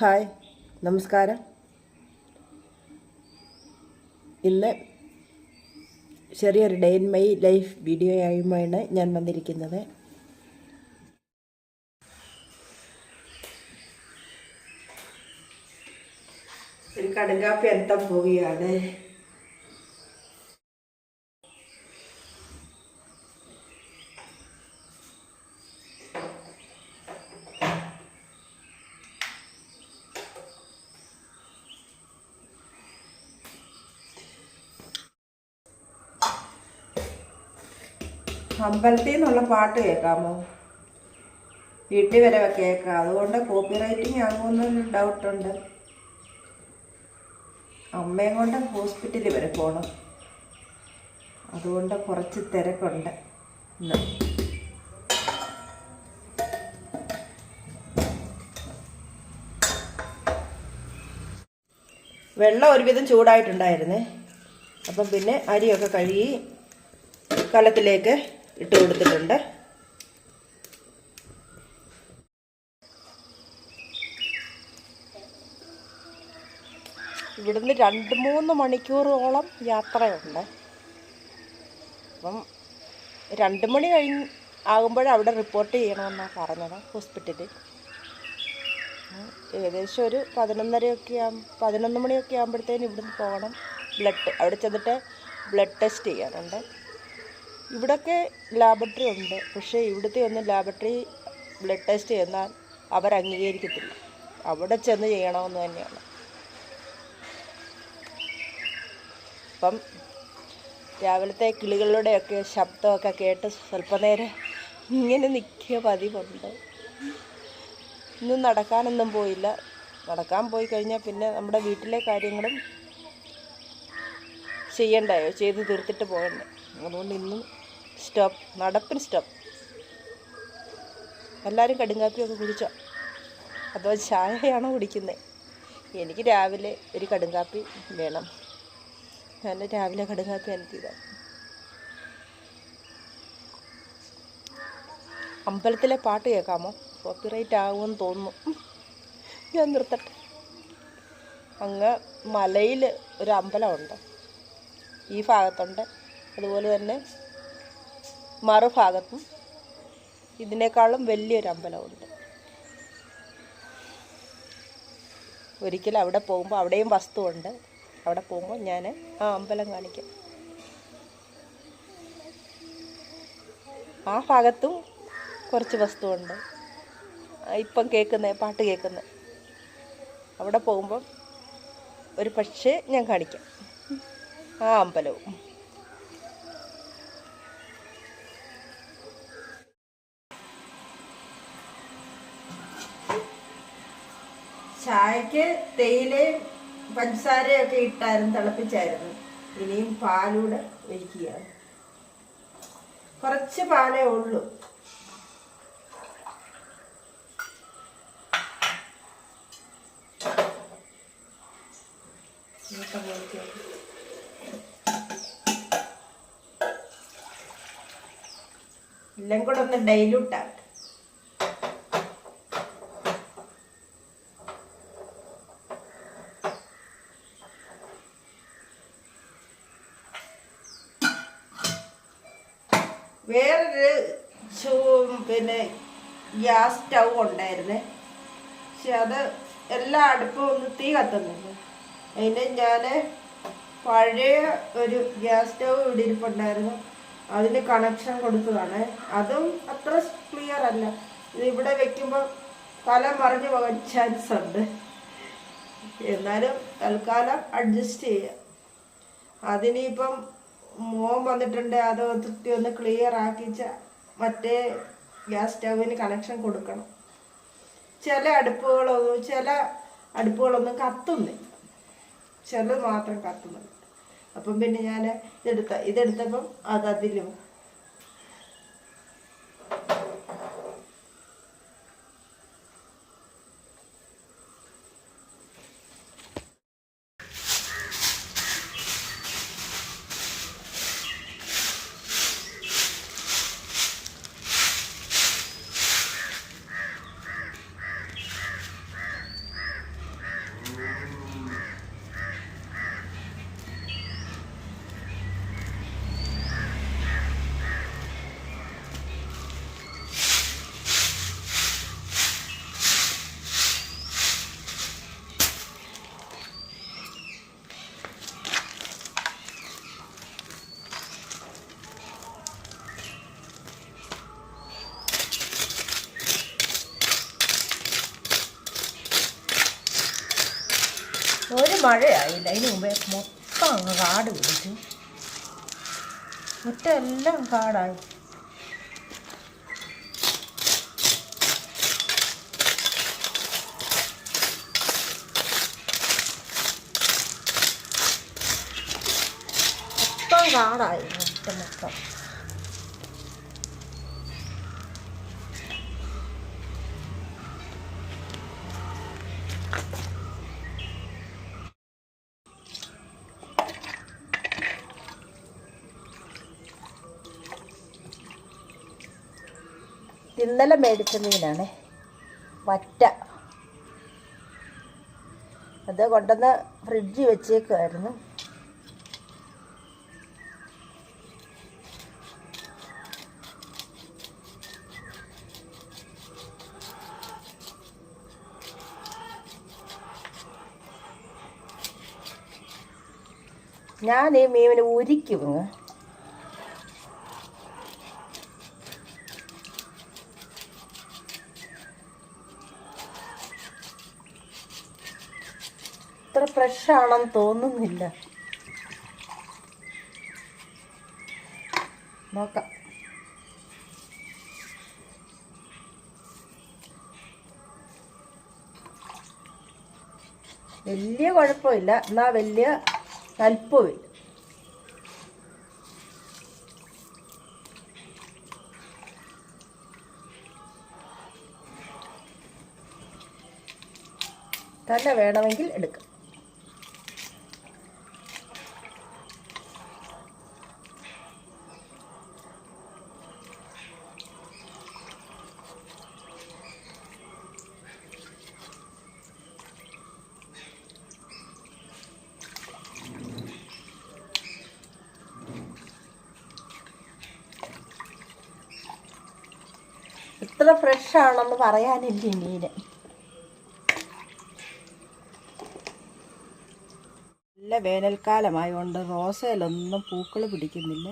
Hi നമസ്കാരം. ഇന്ന് ചെറിയൊരു ഡേ ഇൻ മൈ ലൈഫ് വീഡിയോയുമാണ് ഞാൻ വന്നിരിക്കുന്നത്. ഒരു കടുങ്കാപ്പി എത്താൻ പോവുകയാണ്. അമ്പലത്തിൽ നിന്നുള്ള പാട്ട് കേൾക്കാമോ? വീട്ടിൽ വരെ കേൾക്കാം. അതുകൊണ്ട് കോപ്പി റൈറ്റിംഗ് ആകുമെന്നൊരു ഡൗട്ടുണ്ട്. അമ്മയും കൊണ്ട് ഹോസ്പിറ്റലിൽ വരെ പോകണം അതുകൊണ്ട് കുറച്ച് തിരക്കുണ്ട് ഇന്ന്. വെള്ളം ഒരുവിധം ചൂടായിട്ടുണ്ടായിരുന്നേ. അപ്പം പിന്നെ അരിയൊക്കെ കഴുകി കലത്തിലേക്ക് ഇട്ട് കൊടുത്തിട്ടുണ്ട്. ഇവിടുന്ന് രണ്ട് മൂന്ന് മണിക്കൂറോളം യാത്രയുണ്ട്. അപ്പം രണ്ട് മണി കഴിഞ്ഞ് ആകുമ്പോഴേ അവിടെ റിപ്പോർട്ട് ചെയ്യണമെന്നാണ് പറഞ്ഞത് ഹോസ്പിറ്റലിൽ. ഏകദേശം ഒരു പതിനൊന്നരയൊക്കെ ആകും പതിനൊന്ന് മണിയൊക്കെ ആകുമ്പോഴത്തേനും ഇവിടുന്ന് പോകണം. ബ്ലഡ് അവിടെ ചെന്നിട്ട് ബ്ലഡ് ടെസ്റ്റ് ചെയ്യാനുണ്ട്. ഇവിടൊക്കെ ലാബറട്ടറി ഉണ്ട്. പക്ഷേ ഇവിടുത്തെ ഒന്നും ലാബറട്ടറി ബ്ലഡ് ടെസ്റ്റ് ചെന്നാൽ അവർ അംഗീകരിക്കത്തില്ല. അവിടെ ചെന്ന് ചെയ്യണമെന്ന് തന്നെയാണ്. അപ്പം രാവിലത്തെ കിളികളുടെയൊക്കെ ശബ്ദമൊക്കെ കേട്ട് സ്വല്പനേരം ഇങ്ങനെ നിൽക്കുക പതിവുണ്ട്. ഇന്നും നടക്കാനൊന്നും പോയില്ല. നടക്കാൻ പോയി കഴിഞ്ഞാൽ പിന്നെ നമ്മുടെ വീട്ടിലെ കാര്യങ്ങളും ചെയ്യണ്ടായോ? ചെയ്ത് തീർത്തിട്ട് പോകണ്ടേ? അതുകൊണ്ട് ഇന്നും സ്റ്റോപ്പ്. നടപ്പിന് സ്റ്റോപ്പ്. എല്ലാവരും കടുങ്കാപ്പിയൊക്കെ കുടിച്ചോ? അതോ ചായയാണോ കുടിക്കുന്നത് എനിക്ക് രാവിലെ ഒരു കടുങ്കാപ്പി വേണം. ഞാൻ രാവിലെ കടുങ്കാപ്പി എനിക്ക് അനത്തിയതാണ് അമ്പലത്തിലെ പാട്ട് കേൾക്കാമോ? കോപ്പിറൈറ്റ് ആകുമെന്ന് തോന്നുന്നു. ഞാൻ നിർത്തട്ടെ. അങ്ങ് മലയിൽ ഒരു അമ്പലമുണ്ട്. ഈ ഭാഗത്തുണ്ട്. അതുപോലെ തന്നെ മറുഭാഗത്തും ഇതിനേക്കാളും വലിയൊരു അമ്പലമുണ്ട്. ഒരിക്കൽ അവിടെ പോകുമ്പോൾ അവിടെയും വസ്തുവുണ്ട്. അവിടെ പോകുമ്പോൾ ഞാൻ ആ അമ്പലം കാണിക്കാം. ആ ഭാഗത്തും കുറച്ച് വസ്തുവുണ്ട്. ഇപ്പം കേൾക്കുന്ന പാട്ട് കേൾക്കുന്ന. അവിടെ പോകുമ്പം ഒരു പക്ഷേ ഞാൻ കാണിക്കാം. ആ അമ്പലവും. ചായക്ക് തേയിലയും പഞ്ചസാരയും ഒക്കെ ഇട്ടായിരുന്നു തിളപ്പിച്ചായിരുന്നു. ഇനിയും പാലൂടെ ഒഴിക്കുക കുറച്ച് പാലേ ഉള്ളൂ. എല്ലാം കൂടെ ഒന്ന് ഡൈലൂട്ടാട്ടെ വേറൊരു ചൂ- പിന്നെ ഗ്യാസ് സ്റ്റൗ ഉണ്ടായിരുന്നേ പക്ഷെ അത് എല്ലാ അടുപ്പും ഒന്ന് തീ കത്തുന്നില്ല അതിന് ഞാൻ പഴയ ഒരു ഗ്യാസ് സ്റ്റവ് ഇവിടെ ഇരിപ്പുണ്ടായിരുന്നു. അതിന് കണക്ഷൻ കൊടുത്തതാണ്. അതും അത്ര ക്ലിയർ അല്ല. ഇത് ഇവിടെ വെക്കുമ്പോൾ തല മറിഞ്ഞു പോകാൻ ചാൻസ് ഉണ്ട്. എന്നാലും തൽക്കാലം അഡ്ജസ്റ്റ് ചെയ്യാം. അതിനിപ്പം മോൻ വന്നിട്ടുണ്ട്. അത് ഒത്തിരി ഒന്ന് ക്ലിയർ ആക്കിച്ച മറ്റേ ഗ്യാസ് സ്റ്റൗവിന് കണക്ഷൻ കൊടുക്കണം. ചില അടുപ്പുകളൊന്നും ചില അടുപ്പുകളൊന്നും കത്തുന്നില്ല. ചിലത് മാത്രം കത്തുന്നുണ്ട്. അപ്പം പിന്നെ ഞാൻ ഇതെടുത്ത ഇതെടുത്തപ്പം അത് അതിലും മഴയായില്ല. അതിന് മുമ്പേ മൊത്തം അങ്ങ് കാട് പിടിച്ചു. മുറ്റം എല്ലാം കാടായി. മൊത്തം കാടായി. മൊത്തം മൊത്തം. ഇന്നലെ മേടിച്ച മീനാണ്. വറ്റ. അത് കൊണ്ടുവന്ന് ഫ്രിഡ്ജിൽ വെച്ചേക്കുമായിരുന്നു ഞാൻ ഈ മീനിനെ ഉരിക്കും ഫ്രഷ് ആണെന്ന് തോന്നുന്നില്ല. നോക്കാം. വലിയ കുഴപ്പമില്ല. എന്നാൽ വലിയ അല്പമില്ല തന്നെ വേണമെങ്കിൽ എടുക്കാം. ഇത്ര ഫ്രഷ് ആണെന്ന് പറയാനില്ല മീൻ നല്ല വേനൽക്കാലമായതുകൊണ്ട് റോസയിലൊന്നും പൂക്കൾ പിടിക്കുന്നില്ല.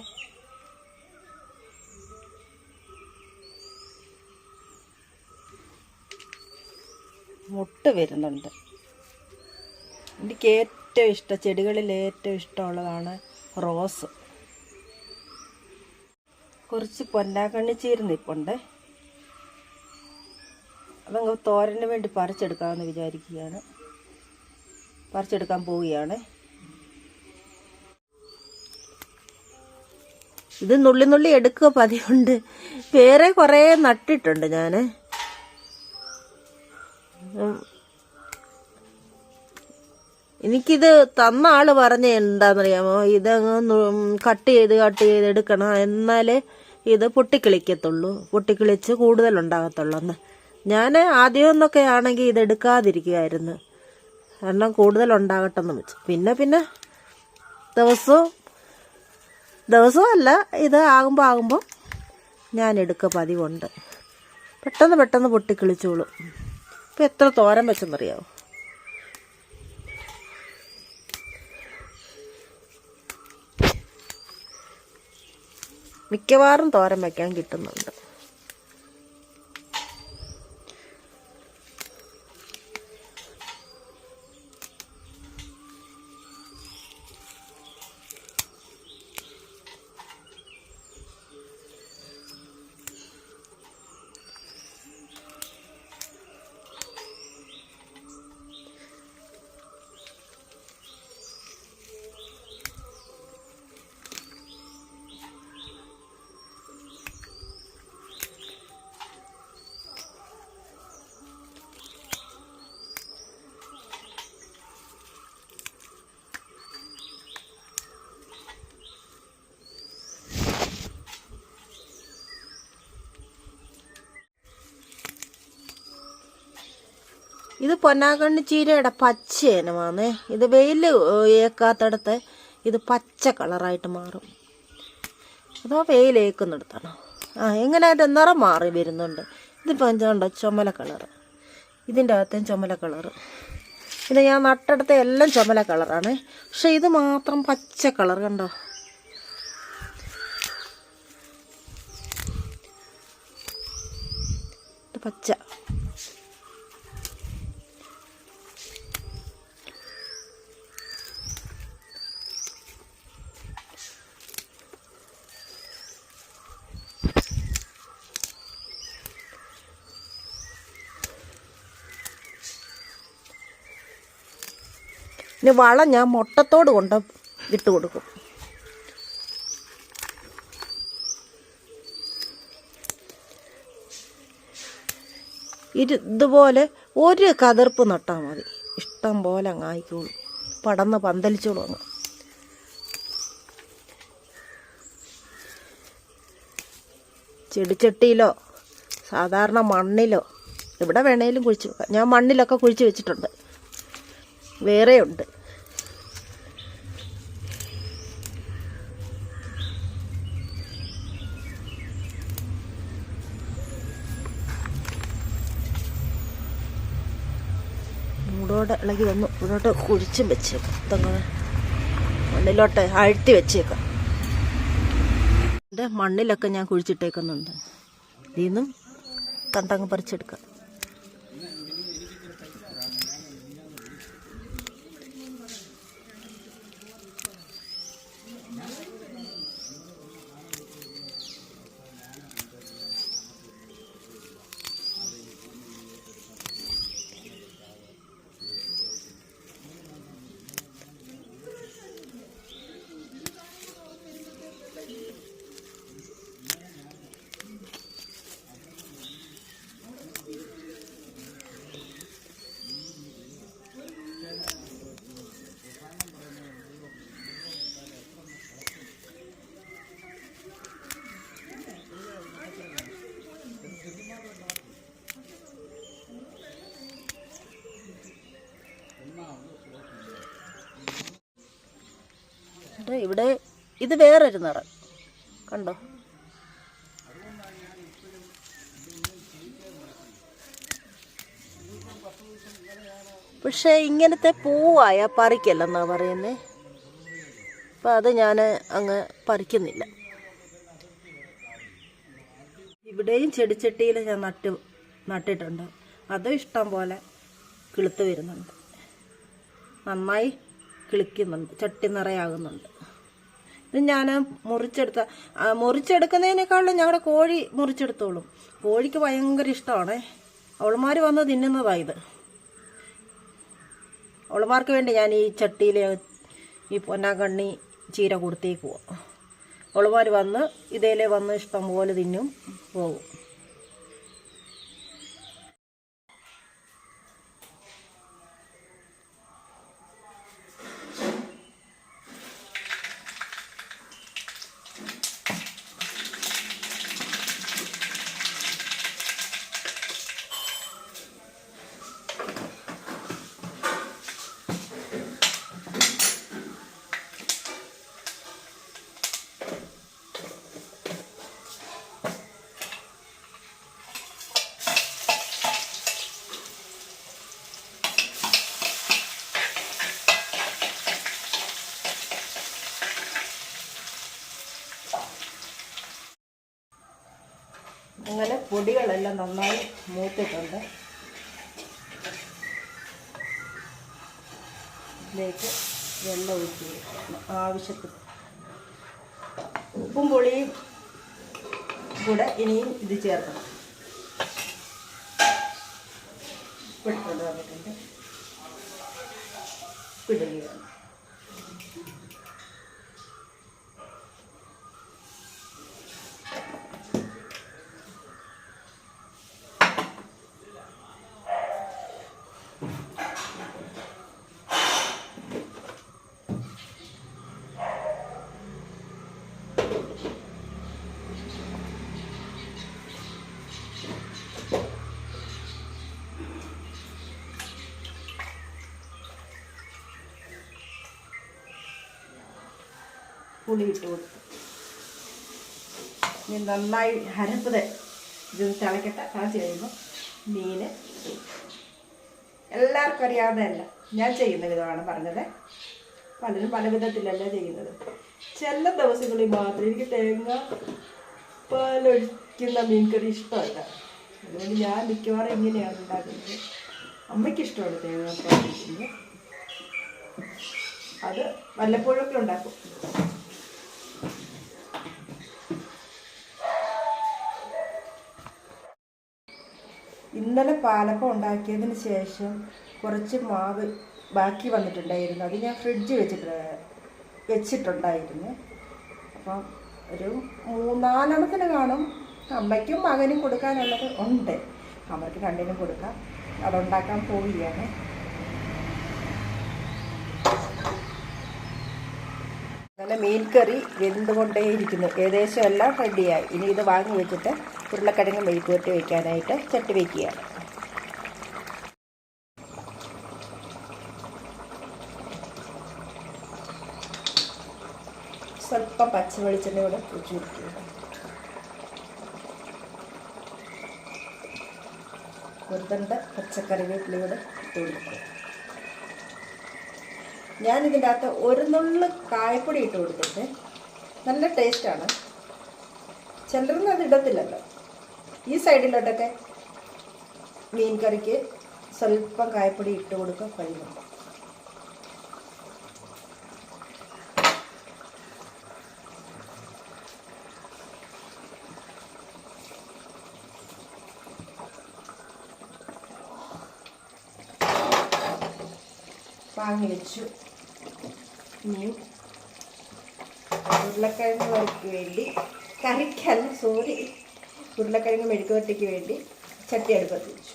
മുട്ട് വരുന്നുണ്ട്. എനിക്ക് ഏറ്റവും ഇഷ്ടം ചെടികളിൽ ഏറ്റവും ഇഷ്ടമുള്ളതാണ് റോസ്. കുറച്ച് പൊന്നാക്കണ്ണി ചീരുന്നിപ്പുണ്ട് തോരന് വേണ്ടി പറിച്ചെടുക്കാമെന്ന് വിചാരിക്കുകയാണ്. പറിച്ചെടുക്കാൻ പോവുകയാണ്. ഇത് നുള്ളി നുള്ളി എടുക്കുക പതിവുണ്ട്. വേറെ കുറേ നട്ടിട്ടുണ്ട് ഞാൻ എനിക്കിത് തന്ന ആൾ പറഞ്ഞ എന്താണെന്നറിയാമോ ഇതങ്ങ് കട്ട് ചെയ്ത് കട്ട് ചെയ്ത് എടുക്കണം. എന്നാലേ ഇത് പൊട്ടിക്കിളിക്കത്തുള്ളൂ. പൊട്ടിക്കിളിച്ച് കൂടുതലുണ്ടാകത്തുള്ളൂ എന്ന് ഞാൻ ആദ്യം ആദ്യമൊന്നൊക്കെ ആണെങ്കിൽ ഇതെടുക്കാതിരിക്കുമായിരുന്നു എണ്ണം കൂടുതൽ ഉണ്ടാകട്ടെ എന്ന് വെച്ചു. പിന്നെ പിന്നെ ദിവസവും ദിവസവും അല്ല ഇത് ആകുമ്പോൾ ആകുമ്പോൾ ഞാൻ എടുക്കുക പതിവുണ്ട്. പെട്ടെന്ന് പെട്ടെന്ന് പൊട്ടിക്കിളിച്ചോളും. ഇപ്പം എത്ര തോരൻ വെച്ചെന്നറിയാമോ മിക്കവാറും തോരം വയ്ക്കാൻ കിട്ടുന്നുണ്ട്. ഇത് പൊന്നാകണ്ണി ചീരയുടെ പച്ച ഇനമാണേ ഇത് വെയിൽ ഏക്കാത്തടത്ത് ഇത് പച്ച കളറായിട്ട് മാറും. അതോ വെയിൽ ഏക്കുന്നിടത്താണോ? ആ എങ്ങനെ അതിന്റെ നിറം മാറി വരുന്നുണ്ട്. ഇതിപ്പോൾ എന്താണ്ടോ ചുമല കളറ്. ഇതിന്റെ അകത്തും ചുമല കളറ്. ഇത് ഞാൻ നട്ടെടുത്ത എല്ലാം ചുമല കളറാണ്. പക്ഷെ ഇത് മാത്രം പച്ച കളർ കണ്ടോ? പച്ച. ഇനി വളം ഞാൻ മുട്ടത്തോട് കൊണ്ട് ഇട്ട് കൊടുക്കും. ഇത് ഇതുപോലെ ഒരു കതിർപ്പ് നട്ടാൽ മതി. ഇഷ്ടം പോലെ അങ്ങ് ആയിക്കോളും. പടന്ന് പന്തലിച്ചോളും അങ്ങ്. ചെടിച്ചട്ടിയിലോ സാധാരണ മണ്ണിലോ എവിടെ വേണേലും കുഴിച്ച് വെക്കാം. ഞാൻ മണ്ണിലൊക്കെ കുഴിച്ച് വെച്ചിട്ടുണ്ട്. വേറെയുണ്ട്. മൂടോടെ ഇളകി വന്നു. മുന്നോട്ട് കുഴിച്ചും വെച്ചേക്കാം. ഇതങ്ങനെ മണ്ണിലോട്ട് ആഴ്ത്തി വെച്ചേക്കാം. മണ്ണിലൊക്കെ ഞാൻ കുഴിച്ചിട്ടേക്കുന്നുണ്ട്. ഇതിൽ നിന്നും തണ്ടങ്ങ് പറിച്ചെടുക്കാം. ഇവിടെ ഇത് വേറൊരു നിറം. കണ്ടോ? പക്ഷേ ഇങ്ങനത്തെ പൂവായ പറിക്കല്ലെന്നാ പറയുന്നത് അപ്പം അത് ഞാൻ അങ്ങ് പറിക്കുന്നില്ല. ഇവിടെയും ചെടിച്ചട്ടിയിൽ ഞാൻ നട്ട് നട്ടിട്ടുണ്ട്. അതും ഇഷ്ടം പോലെ കിളുത്ത് വരുന്നുണ്ട്. നന്നായി കിളിക്കുന്നുണ്ട്. ചട്ടി നിറയാകുന്നുണ്ട്. ഇത് ഞാൻ മുറിച്ചെടുത്ത മുറിച്ചെടുക്കുന്നതിനേക്കാളും ഞങ്ങളുടെ കോഴി മുറിച്ചെടുത്തോളും. കോഴിക്ക് ഭയങ്കര ഇഷ്ടമാണ് അവൾമാർ വന്ന് തിന്നുന്നതാണ് ഇത്. വേണ്ടി ഞാൻ ഈ ചട്ടിയിൽ ഈ പൊന്നാങ്കണ്ണി ചീര കൊടുത്തേക്കുവോ. അവളുമാർ വന്ന് ഇതേലെ വന്ന് ഇഷ്ടം പോലെ തിന്നും പോകും അങ്ങനെ പൊടികളെല്ലാം നന്നായി മൂത്തിട്ടുണ്ട്. ഇതിലേക്ക് വെള്ളം ഒഴിച്ച് ആവശ്യത്തിന് ഉപ്പും പുളിയും കൂടെ ഇനിയും ഇത് ചേർക്കണം. ഉപ്പിട്ടുണ്ട് പറഞ്ഞിട്ടുണ്ട് പുളി ഇട്ട് കൊടുത്തു ഇനി നന്നായി അരപ്പത് ഇതൊന്ന് ഇത് തിളക്കട്ടെ. തിളച്ച് കഴിയുമ്പോൾ മീൻ എല്ലാവർക്കും അറിയാവുന്നതല്ല ഞാൻ ചെയ്യുന്ന വിധമാണ് പറഞ്ഞത്. പലരും പല വിധത്തിലല്ല ചെയ്യുന്നത്. ചില ദിവസങ്ങളിൽ മാത്രം എനിക്ക് തേങ്ങ പാലൊഴിക്കുന്ന മീൻകറി ഇഷ്ടമല്ല. അതുകൊണ്ട് ഞാൻ മിക്കവാറും ഇങ്ങനെയാണ് ഉണ്ടാക്കുന്നത്. അമ്മയ്ക്ക് ഇഷ്ടമാണ് തേങ്ങ പാലൊഴിക്കുന്നത് അത് വല്ലപ്പോഴൊക്കെ ഉണ്ടാക്കും. ഇന്നലെ പാലപ്പം ഉണ്ടാക്കിയതിന് ശേഷം കുറച്ച് മാവ് ബാക്കി വന്നിട്ടുണ്ടായിരുന്നു. അത് ഞാൻ ഫ്രിഡ്ജ് വെച്ചിട്ട് വെച്ചിട്ടുണ്ടായിരുന്നു. അപ്പം ഒരു മൂന്നാലെണ്ണത്തിന് കാണും. അമ്മയ്ക്കും മകനും കൊടുക്കാനുള്ളത് ഉണ്ട്. അവർക്ക് രണ്ടിനും കൊടുക്കാം. അതുണ്ടാക്കാൻ പോവുകയാണ്. അങ്ങനെ മീൻ കറി വെന്തുകൊണ്ടേയിരിക്കുന്നു. ഏകദേശം എല്ലാം റെഡിയായി ഇനി ഇത് വാങ്ങി വെച്ചിട്ട് ഉരുളക്കിഴങ്ങ് മെഴുക്കുവരട്ടി വെക്കാനായിട്ട് ചട്ടി വയ്ക്കുക സ്വല്പം പച്ച വെളിച്ചെണ്ണ കൂടെ പൂച്ചു കൊടുക്കുക. വെറുതെ പച്ചക്കറിവേപ്പിലൂടെ ഇട്ട് കൊടുക്കുക. ഞാൻ ഇതിന്റെ അകത്ത് ഒരു നുള്ള് കായപ്പൊടി ഇട്ട് കൊടുത്തിട്ട് നല്ല ടേസ്റ്റാണ് ചിലർന്ന് അത് ഇടത്തില്ലല്ലോ. ഈ സൈഡിലോട്ടൊക്കെ മീൻ കറിക്ക് സ്വല്പം കായപ്പൊടി ഇട്ട് കൊടുക്കാൻ കഴിയും. വാങ്ങി വെച്ചു. ഇനി ഉരുളക്കിഴങ്ങ് വേണ്ടി കറിക്കല്ല സോറി. ഉരുളക്കിഴങ്ങ് മെഴുക്കുവരട്ടിക്ക് വേണ്ടി ചട്ടി അടുപ്പത്ത് വെച്ചു.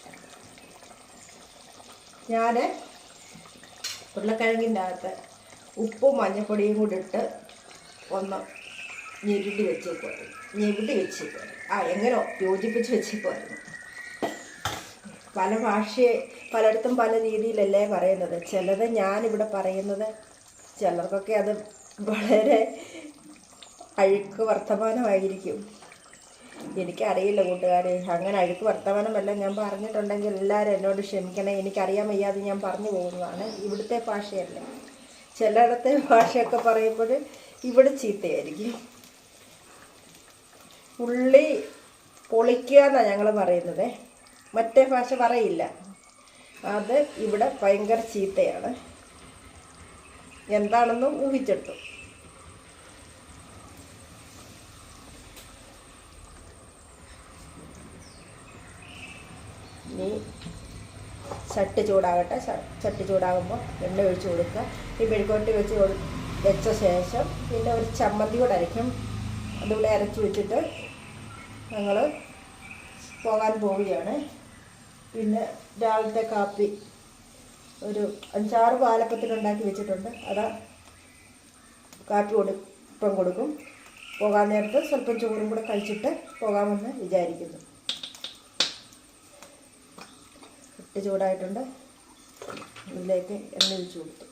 ഞാൻ ഉരുളക്കിഴങ്ങിന്റെ അകത്ത് ഉപ്പും മഞ്ഞപ്പൊടിയും കൂടി ഇട്ട് ഒന്ന് ഞെരുടി വെച്ചേക്കുമായിരുന്നു ഞെരുടി വെച്ചേക്കുമായിരുന്നു ആ എങ്ങനെയോ യോജിപ്പിച്ച് വെച്ചേക്കുമായിരുന്നു പല ഭാഷയെ പലയിടത്തും പല രീതിയിലല്ലേ പറയുന്നത്. ചിലത് ഞാനിവിടെ പറയുന്നത് ചിലർക്കൊക്കെ അത് വളരെ അഴുക്ക് വർത്തമാനമായിരിക്കും. എനിക്കറിയില്ല കൂട്ടുകാരെ. അങ്ങനെ അഴുക്ക് വർത്തമാനമല്ല ഞാൻ പറഞ്ഞിട്ടുണ്ടെങ്കിൽ എല്ലാവരും എന്നോട് ക്ഷമിക്കണേ. എനിക്കറിയാൻ വയ്യാതെ ഞാൻ പറഞ്ഞു പോകുന്നതാണ് ഇവിടുത്തെ ഭാഷയല്ല. ചിലയിടത്തെ ഭാഷയൊക്കെ പറയുമ്പോൾ ഇവിടെ ചീത്തയായിരിക്കും. ഉള്ളി പൊളിക്കുക എന്നാണ് ഞങ്ങൾ പറയുന്നത്. മറ്റേ ഭാഷ പറയില്ല. അത് ഇവിടെ ഭയങ്കര ചീത്തയാണ്. എന്താണെന്ന് ഊഹിച്ചെടുത്തു ഇനി ചട്ടി ചൂടാകട്ടെ. ചട്ടി ചൂടാകുമ്പോൾ എണ്ണ ഒഴിച്ച് കൊടുക്കുക. ഈ മെഴുക്കോട്ടി വെച്ച് വെച്ച ശേഷം പിന്നെ ഒരു ചമ്മന്തി കൂടെ അരയ്ക്കും. അതുകൂടെ അരച്ച് വെച്ചിട്ട് ഞങ്ങൾ പോകാൻ പോവുകയാണ്. പിന്നെ രാവിലത്തെ കാപ്പി ഒരു അഞ്ചാറ് പാലപ്പത്തിനുണ്ടാക്കി വെച്ചിട്ടുണ്ട്. അതാ കാപ്പി കൊടുപ്പം കൊടുക്കും. പോകാൻ നേരത്ത് സ്വല്പം ചോറും കൂടെ കഴിച്ചിട്ട് പോകാമെന്ന് വിചാരിക്കുന്നു ഇട്ട് ചൂടായിട്ടുണ്ട്. ഇതിലേക്ക് എണ്ണ ഒഴിച്ച് കൊടുത്തു.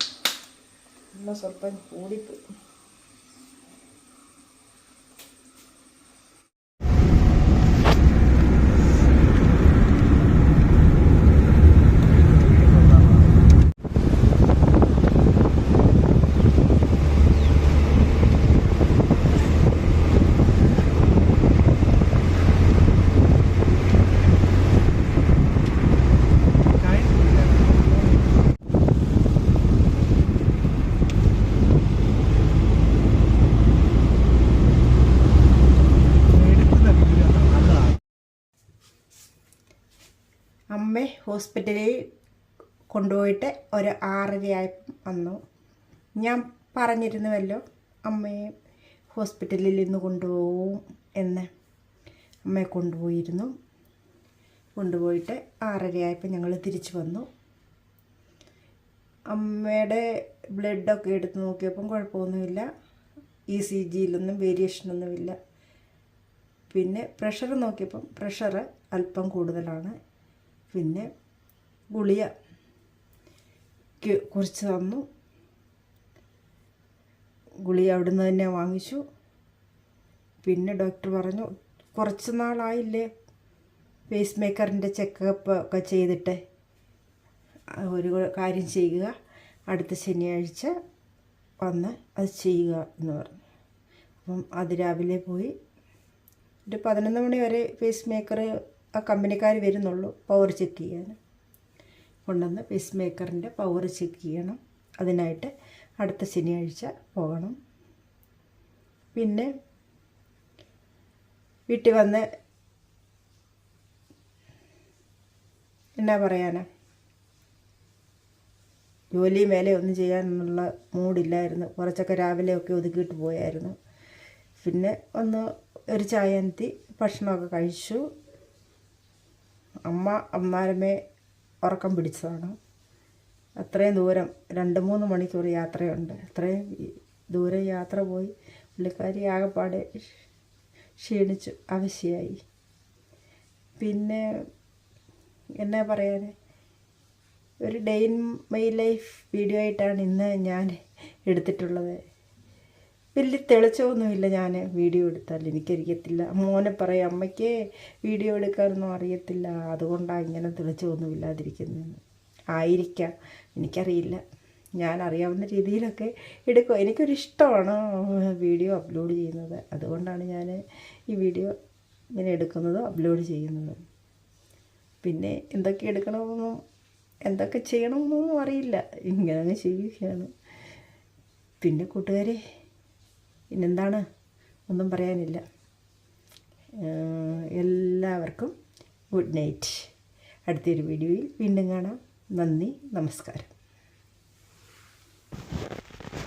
എണ്ണ സ്വല്പം കൂടിപ്പോയി അമ്മ ഹോസ്പിറ്റലിൽ കൊണ്ടുപോയിട്ട് ഒരു ആറരയായപ്പം വന്നു. ഞാൻ പറഞ്ഞിരുന്നുവല്ലോ അമ്മയെ ഹോസ്പിറ്റലിൽ ഇന്ന് കൊണ്ടുപോകും എന്ന്. അമ്മയെ കൊണ്ടുപോയിരുന്നു. കൊണ്ടുപോയിട്ട് ആറരയായപ്പോൾ ഞങ്ങൾ തിരിച്ചു വന്നു. അമ്മയുടെ ബ്ലഡൊക്കെ എടുത്ത് നോക്കിയപ്പം കുഴപ്പമൊന്നുമില്ല. ഇ സി ജിയിലൊന്നും വേരിയേഷനൊന്നുമില്ല. പിന്നെ പ്രഷർ നോക്കിയപ്പം പ്രഷർ അല്പം കൂടുതലാണ്. പിന്നെ ക്ക് കുറിച്ച് തന്നു. ഗുളിക അവിടുന്ന് തന്നെ വാങ്ങിച്ചു. പിന്നെ ഡോക്ടർ പറഞ്ഞു കുറച്ച് നാളായില്ലേ പേസ് മേക്കറിന്റെ ചെക്കപ്പ് ഒക്കെ ചെയ്തിട്ട്. ഒരു കാര്യം ചെയ്യുക. അടുത്ത ശനിയാഴ്ച വന്ന് അത് ചെയ്യുക എന്ന് പറഞ്ഞു. അപ്പം അത് രാവിലെ പോയി. ഒരു പതിനൊന്ന് മണി വരെ പേസ് മേക്കർ ആ കമ്പനിക്കാർ വരുന്നുള്ളൂ പവർ ചെക്ക് ചെയ്യാൻ. കൊണ്ടുവന്ന് പേസ് മേക്കറിന്റെ പവർ ചെക്ക് ചെയ്യണം. അതിനായിട്ട് അടുത്ത ശനിയാഴ്ച പോകണം. പിന്നെ വീട്ടിൽ വന്ന് എന്നാ പറയാനാ? ജോലി മേലെ ഒന്നും ചെയ്യാനുള്ള മൂഡില്ലായിരുന്നു കുറച്ചൊക്കെ രാവിലെയൊക്കെ ഒതുക്കിയിട്ട് പോയായിരുന്നു. പിന്നെ ഒന്ന് ഒരു ചായ അനത്തി ഭക്ഷണമൊക്കെ കഴിച്ചു. അമ്മ അമ്മാരമേ ഉറക്കം പിടിച്ചതാണ്. അത്രയും ദൂരം രണ്ട് മൂന്ന് മണിക്കൂർ യാത്രയുണ്ട്. അത്രയും ദൂരം യാത്ര പോയി പുള്ളിക്കാരി ആകെപ്പാടെ ക്ഷീണിച്ചു ആവശ്യമായി പിന്നെ എന്നാ പറയാൻ ഒരു ഡെയിൻ മൈ ലൈഫ് വീഡിയോ ആയിട്ടാണ് ഇന്ന് ഞാൻ എടുത്തിട്ടുള്ളത്. വലിയ തെളിച്ചമൊന്നുമില്ല ഞാൻ വീഡിയോ എടുത്താൽ എനിക്കറിയത്തില്ല. മോനെ പറയും അമ്മയ്ക്ക് വീഡിയോ എടുക്കാനൊന്നും അറിയത്തില്ല. അതുകൊണ്ടാണ് ഇങ്ങനെ തെളിച്ചമൊന്നും ഇല്ലാതിരിക്കുന്നതെന്ന് ആയിരിക്കാം. എനിക്കറിയില്ല. ഞാൻ അറിയാവുന്ന രീതിയിലൊക്കെ എടുക്കും. എനിക്കൊരിഷ്ടമാണ് വീഡിയോ അപ്ലോഡ് ചെയ്യുന്നത്. അതുകൊണ്ടാണ് ഞാൻ ഈ വീഡിയോ ഇങ്ങനെ എടുക്കുന്നതും അപ്ലോഡ് ചെയ്യുന്നതും. പിന്നെ എന്തൊക്കെ എടുക്കണമെന്നും എന്തൊക്കെ ചെയ്യണമെന്നൊന്നും അറിയില്ല. ഇങ്ങനെ ചെയ്യുകയാണ്. പിന്നെ കൂട്ടുകാരെ പിന്നെന്താണ്? ഒന്നും പറയാനില്ല. എല്ലാവർക്കും ഗുഡ് നൈറ്റ് അടുത്തൊരു വീഡിയോയിൽ വീണ്ടും കാണാം. നന്ദി നമസ്കാരം.